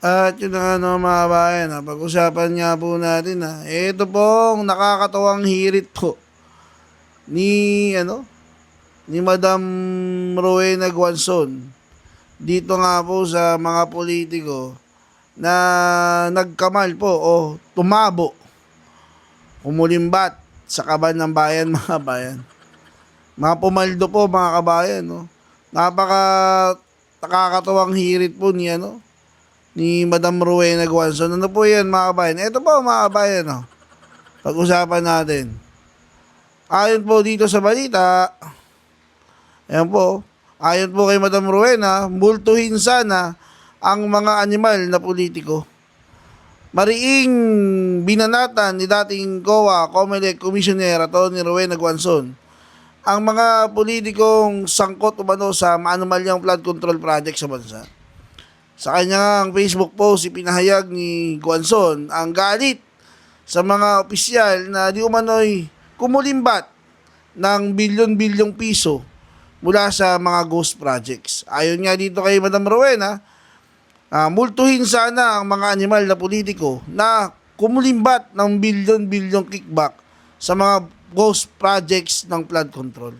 At yun na nga no, mga bayan, pag-usapan nga po natin na ito pong nakakatawang hirit po ni ano ni Madam Rowena Guanzon dito nga po sa mga politiko na nagkamal po o tumabo kumulimbat sa kaban ng bayan mga bayan mga pumaldo po mga kabayan no. Napaka nakakatawang hirit po ni ano ni Madam Rowena Guanzon. Ano po yan mga kabayan? Ito po mga kabayan. No? Pag-usapan natin. Ayon po dito sa balita, ayan po, ayon po kay Madam Rowena, multuhin sana ang mga animal na politiko. Mariing binanatan ni dating COA, COMELEC Commissioner Tony Rowena Guanzon ang mga politikong sangkot umano sa maanumalyang flood control project sa bansa. Sa kanyang Facebook post, ipinahayag ni Guanzon ang galit sa mga opisyal na di umano'y kumulimbat ng bilyon-bilyong piso mula sa mga ghost projects. Ayon nga dito kay Madam Rowena, ah, multuhin sana ang mga animal na politiko na kumulimbat ng bilyon-bilyong kickback sa mga ghost projects ng flood control.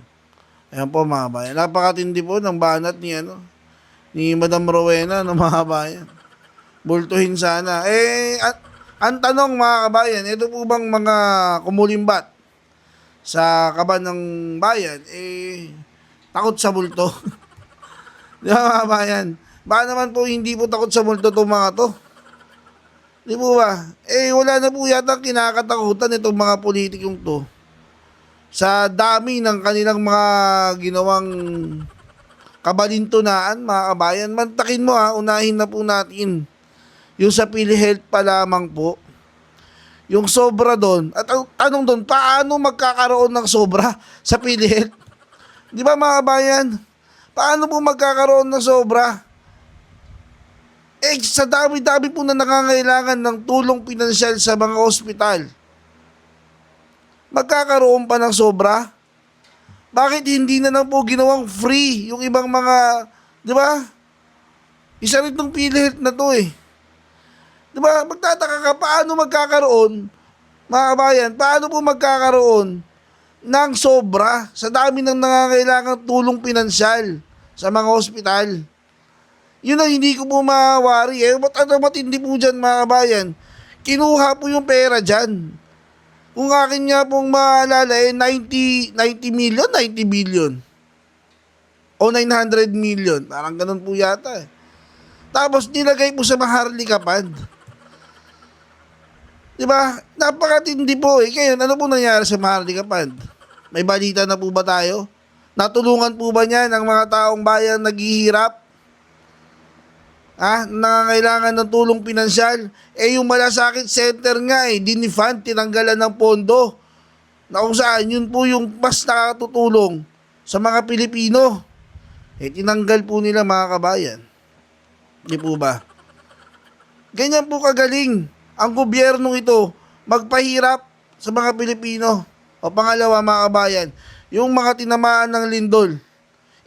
Ayan po mga bayan. Napakatindi po ng banat ni ano, ni Madam Rowena ng mga kabayan. Bultuhin sana. Eh, at, ang tanong mga kabayan, ito po bang mga kumulimbat sa kaban ng bayan, eh, takot sa multo. Di ba mga kabayan? Baka naman po hindi po takot sa multo itong mga to. Di po ba? Eh, wala na po yata kinakatakutan itong mga politikong to sa dami ng kanilang mga ginawang kabalintunaan, mga kabayan. Mantakin mo ha, unahin na po natin. Yung sa PhilHealth pa lamang po. Yung sobra doon. At ang tanong doon, paano magkakaroon ng sobra sa PhilHealth? Di ba mga kabayan? Paano po magkakaroon ng sobra? Eh, sa dami-dami po na nangangailangan ng tulong pinansyal sa mga ospital. Magkakaroon pa ng sobra? Bakit hindi na lang po ginawang free yung ibang mga, di ba? Isa rin tong PhilHealth na to eh. Di ba? Magtataka ka, paano magkakaroon, mga kabayan, paano po magkakaroon ng sobra sa dami ng nangangailangang tulong pinansyal sa mga ospital? Yun ang hindi ko po mawari eh. Ba't ano matindi po dyan mga kabayan? Kinuha po yung pera dyan. Kung akin nga pong maalala, eh, 90, 90 million, 90 billion. O 900 million. Parang ganun po yata eh. Tapos nilagay po sa maharlikapan. Di ba? Napakatindi po eh. Kaya ano po nangyari sa maharlikapan? May balita na po ba tayo? Natulungan po ba niya ng mga taong bayan naghihirap? Ah, nangangailangan ng tulong pinansyal. Eh yung malasakit center nga eh, dinifund, tinanggalan ng pondo. Na kung saan, yun po yung mas nakatutulong sa mga Pilipino. Eh tinanggal po nila mga kabayan. Di po ba? Ganyan po kagaling ang gobyernong ito magpahirap sa mga Pilipino. O pangalawa mga kabayan, yung mga tinamaan ng lindol.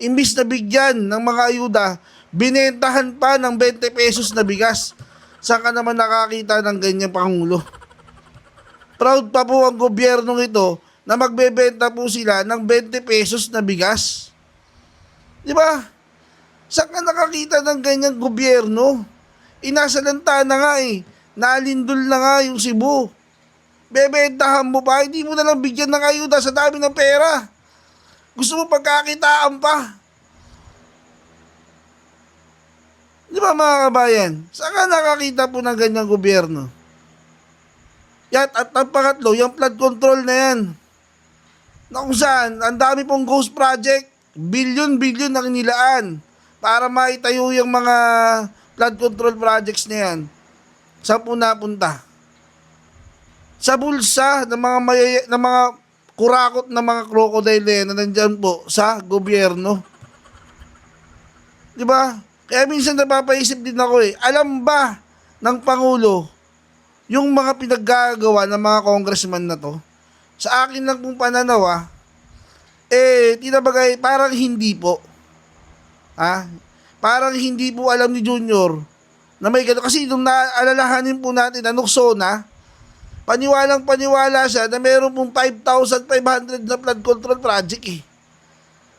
Imbis na bigyan ng mga ayuda, binentahan pa ng 20 pesos na bigas. Saan ka naman nakakita ng ganyang pangulo? Proud pa po ang gobyernong ito na magbebenta po sila ng 20 pesos na bigas. Di ba? Saan ka nakakita ng ganyang gobyerno? Inasalanta na nga eh. Nalindol na nga yung Cebu. Bebentahan mo pa, hindi mo na lang bigyan ng ayuda sa dami ng pera. Gusto mo pagkakitaan pa. Di ba mga kabayan? Saan ka nakakita po ng ganyang gobyerno? Yan, at ang pangatlo, yung flood control na yan. Na kung saan, ang dami pong ghost project, bilyon-bilyon ang nilaan para maitayo yung mga flood control projects na yan. Saan po napunta? Sa bulsa ng mga mayaya, ng mga kurakot na mga crocodile yan na nandyan po sa gobyerno. Di ba? Kaya minsan napapaisip din ako eh, alam ba ng Pangulo yung mga pinaggagawa ng mga congressman na to? Sa akin lang pong pananaw ah, eh, tinabagay, parang hindi po. Ha? Parang hindi po alam ni Junior na may gano'n. Kasi nung naalalahanin po natin na Nuxona, paniwalang paniwala siya na meron pong 5,500 na flood control project eh.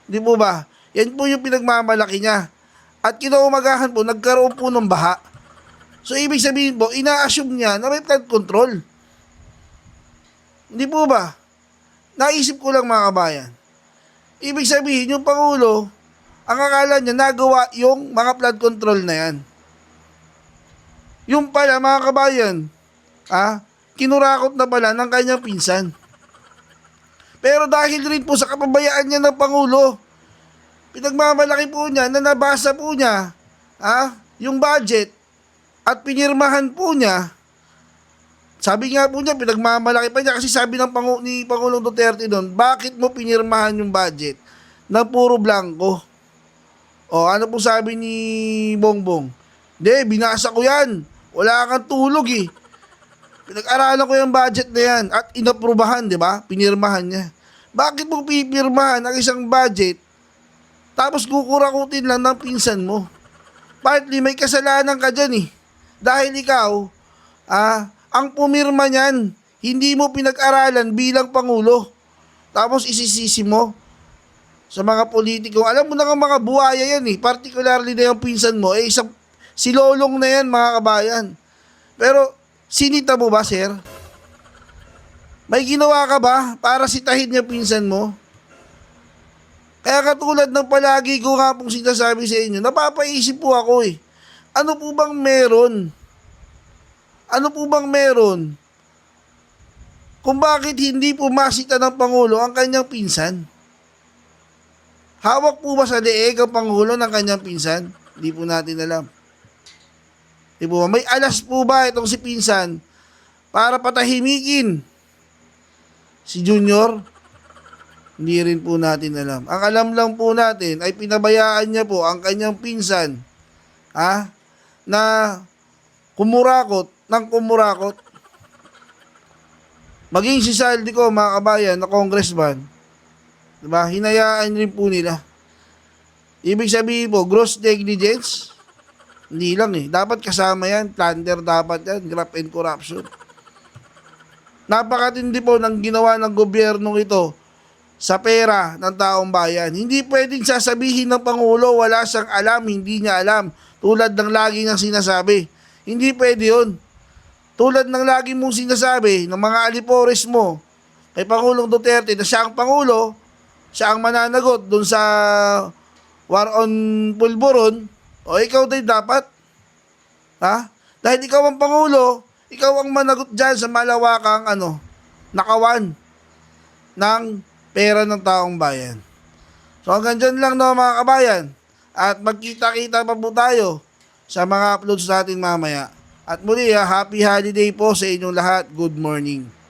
Di po ba? Yan po yung pinagmamalaki niya. At kinaumagahan po, nagkaroon po ng baha. So, ibig sabihin po, ina-assume niya na may flood control. Hindi po ba? Naisip ko lang mga kabayan. Ibig sabihin, yung Pangulo, ang akala niya, nagawa yung mga flood control na yan. Yung pala, mga kabayan, ah, kinurakot na pala ng kanyang pinsan. Pero dahil rin po sa kapabayaan niya ng Pangulo, pinagmamalaki po niya na nabasa po niya ah, yung budget at pinirmahan po niya. Sabi nga po niya, pinagmamalaki pa niya kasi sabi ng Pangu ni Pangulong Duterte doon, bakit mo pinirmahan yung budget na puro blanco? O ano po sabi ni Bongbong? Hindi, binasa ko yan. Wala kang tulog eh. Pinag-aralan ko yung budget na yan at inaprubahan, di ba? Pinirmahan niya. Bakit mo pipirmahan ang isang budget tapos kukurakutin lang ng pinsan mo? Partly may kasalanan ka dyan eh. Dahil ikaw, ah, ang pumirma niyan, hindi mo pinag-aralan bilang Pangulo. Tapos isisisi mo sa mga politiko. Alam mo na nga mga buhaya yan eh. Particularly na yung pinsan mo. Eh, isang, si Lolong na yan mga kabayan. Pero, sinita mo ba, sir? May ginawa ka ba para sitahin niya pinsan mo? Kaya katulad ng palagi ko nga pong sinasabi sa inyo, napapaisip po ako eh. Ano po bang meron? Ano po bang meron? Kung bakit hindi po masita ng Pangulo ang kanyang pinsan? Hawak po ba sa leeg ang Pangulo ng kanyang pinsan? Hindi po natin alam. Di po? May alas po ba itong si pinsan para patahimikin si Junior? Hindi rin po natin alam. Ang alam lang po natin ay pinabayaan niya po ang kanyang pinsan ha, na kumurakot ng kumurakot. Maging si Saldi ko, mga kabayan, na congressman, diba, hinayaan rin po nila. Ibig sabihin po, gross negligence, hindi lang eh. Dapat kasama yan, plunder dapat yan, graft and corruption. Napakatindi po ng ginawa ng gobyernong ito sa pera ng taong bayan. Hindi pwedeng sasabihin ng Pangulo wala siyang alam, hindi niya alam. Tulad ng lagi niyang sinasabi. Hindi pwede yun. Tulad ng lagi mong sinasabi ng mga alipores mo kay Pangulong Duterte na siya ang Pangulo, siya ang mananagot dun sa war on pulburon, o ikaw din dapat. Ha? Dahil ikaw ang Pangulo, ikaw ang managot dyan sa malawakang ano, nakawan ng pera ng taong bayan. So hanggang dyan lang no mga kabayan. At magkita-kita pa po tayo sa mga uploads natin mamaya. At muli ha, happy holiday po sa inyong lahat. Good morning.